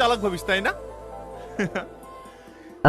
চালাক ভাবিস তাই না?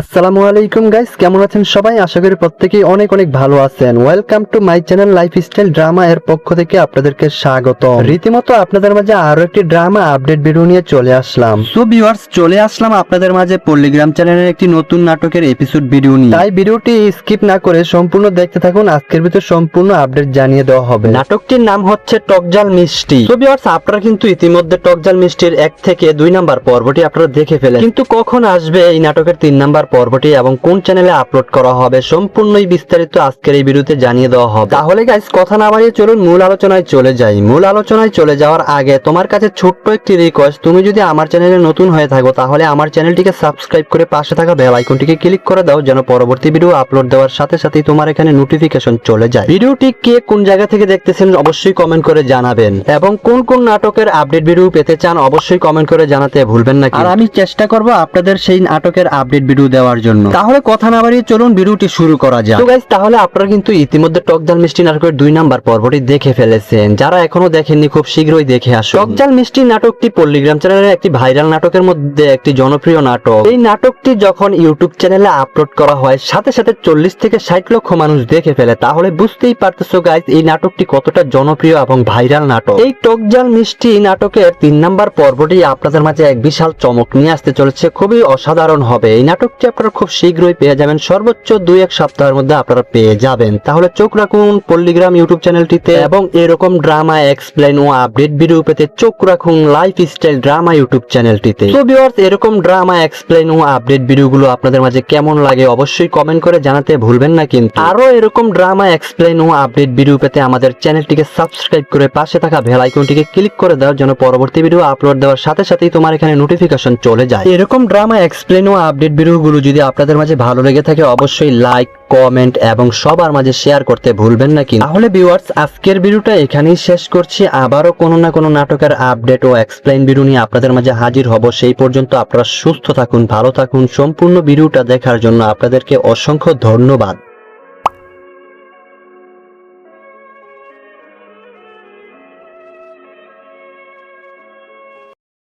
আসসালামু আলাইকুম গাইস কেমন আছেন সবাই? আশা করি প্রত্যেকেই অনেক অনেক ভালো আছেন। Welcome to my channel lifestyle drama এর পক্ষ থেকে আপনাদেরকে স্বাগত রীতিমতো আপনাদের মাঝে আরও একটি ড্রামা আপডেট ভিডিও নিয়ে চলে আসলাম। সো ভিউয়ার্স চলে আসলাম আপনাদের মাঝে পল্লিগ্রাম চ্যানেলের একটি নতুন নাটকের এপিসোড ভিডিও নিয়ে। তাই ভিডিওটি স্কিপ না করে সম্পূর্ণ দেখতে থাকুন। আজকের ভিতর সম্পূর্ণ আপডেট জানিয়ে দেওয়া হবে। নাটকটির নাম হচ্ছে টকজাল মিষ্টি। তো ভিউয়ার্স আপনারা কিন্তু ইতিমধ্যে টকজাল মিষ্টির এক থেকে দুই নাম্বার পর্বটি আপনারা দেখে ফেলেন কিন্তু কখন আসবে এই নাটকের তিন নাম্বার পর্বটি এবং কোন চ্যানেলে আপলোড করা হবে সম্পূর্ণই বিস্তারিত আজকের এই ভিডিওতে জানিয়ে দেওয়া হবে। তাহলে গাইস কথা না বাড়িয়ে চলুন, মূল আলোচনায় চলে যাই। মূল আলোচনায় চলে যাওয়ার আগে তোমার কাছে ছোট্ট একটি রিকোয়েস্ট তুমি যদি আমার চ্যানেলে নতুন হয়ে থাকো, তাহলে আমার চ্যানেলটিকে সাবস্ক্রাইব করে পাশে থাকা বেল আইকনটিকে ক্লিক করে দাও, যেন পরবর্তী ভিডিও আপলোড দেওয়ার সাথে সাথেই তোমার এখানে নোটিফিকেশন চলে যায়। ভিডিওটি কে কোন জায়গা থেকে দেখতেছেন অবশ্যই কমেন্ট করে জানাবেন। এবং কোন কোন নাটকের আপডেট ভিডিও পেতে চান, অবশ্যই কমেন্ট করে জানাতে ভুলবেন না আর আমি চেষ্টা করব আপনাদের সেই নাটকের আপডেট ভিডিও দেওয়ার জন্য। তাহলে কথা না বাড়িয়ে চলুন ভিডিওটি শুরু করা যাক। তো গাইস তাহলে আপনারা কিন্তু ইতিমধ্যে টকজাল মিষ্টি নাটকের দুই নাম্বার পর্বটি দেখে ফেলেছেন। যারা এখনও দেখেননি খুব শীঘ্রই দেখে আসুন। টকজাল মিষ্টি নাটকটি পল্লিগ্রাম চ্যানেলের একটি ভাইরাল নাটকের মধ্যে একটি জনপ্রিয় নাটক। এই নাটকটি যখন ইউটিউব চ্যানেলে আপলোড করা হয় সাথে সাথে চল্লিশ থেকে ষাট লক্ষ মানুষ দেখে ফেলে। তাহলে বুঝতেই পারতেছো গাইস এই নাটকটি কতটা জনপ্রিয় এবং ভাইরাল নাটক। এই টকজাল মিষ্টি নাটকের তিন নাম্বার পর্বটি আপনাদের মাঝে এক বিশাল চমক নিয়ে আসতে চলেছে। খুবই অসাধারণ হবে। এই নাটকটি আপনারা খুব শীঘ্রই পেয়ে যাবেন। সর্বোচ্চ দুই এক সপ্তাহের মধ্যে আপনারা পেয়ে যাবেন। তাহলে চোখ রাখুন পল্লিগ্রাম ইউটিউব চ্যানেলটিতে এবং এরকম ড্রামা এক্সপ্লেন ও আপডেট ভিডিও পেতে চোখ রাখুন লাইফ স্টাইল ড্রামা ইউটিউব চ্যানেলটিতে। তো ভিউয়ার্স এরকম ড্রামা এক্সপ্লেন ও আপডেট ভিডিওগুলো আপনাদের মাঝে কেমন লাগে অবশ্যই কমেন্ট করে জানাতে ভুলবেন না কিন্তু। আরও এরকম ড্রামা এক্সপ্লেন ও আপডেট ভিডিও পেতে আমাদের চ্যানেলটিকে সাবস্ক্রাইব করে পাশে থাকা বেল আইকনটিকে ক্লিক করে দেওয়ার জন্য পরবর্তী ভিডিও আপলোড দেওয়ার সাথে সাথেই তোমার এখানে নোটিফিকেশন চলে যায়। এরকম ড্রামা এক্সপ্লেন ও আপডেট ভিডিওগুলো যদি আপনাদের মাঝে ভালো লেগে থাকে, অবশ্যই লাইক কমেন্ট এবং সবার মাঝে শেয়ার করতে ভুলবেন না কিন্তু। তাহলে ভিউয়ার্স আজকের ভিডিওটা এখানেই শেষ করছি। আবারও কোনো না কোনো নাটকের আপডেট ও এক্সপ্লেন ভিডিও নিয়ে আপনাদের মাঝে হাজির হব। সেই পর্যন্ত আপনারা সুস্থ থাকুন, ভালো থাকুন। সম্পূর্ণ ভিডিওটা দেখার জন্য আপনাদেরকে অসংখ্য ধন্যবাদ।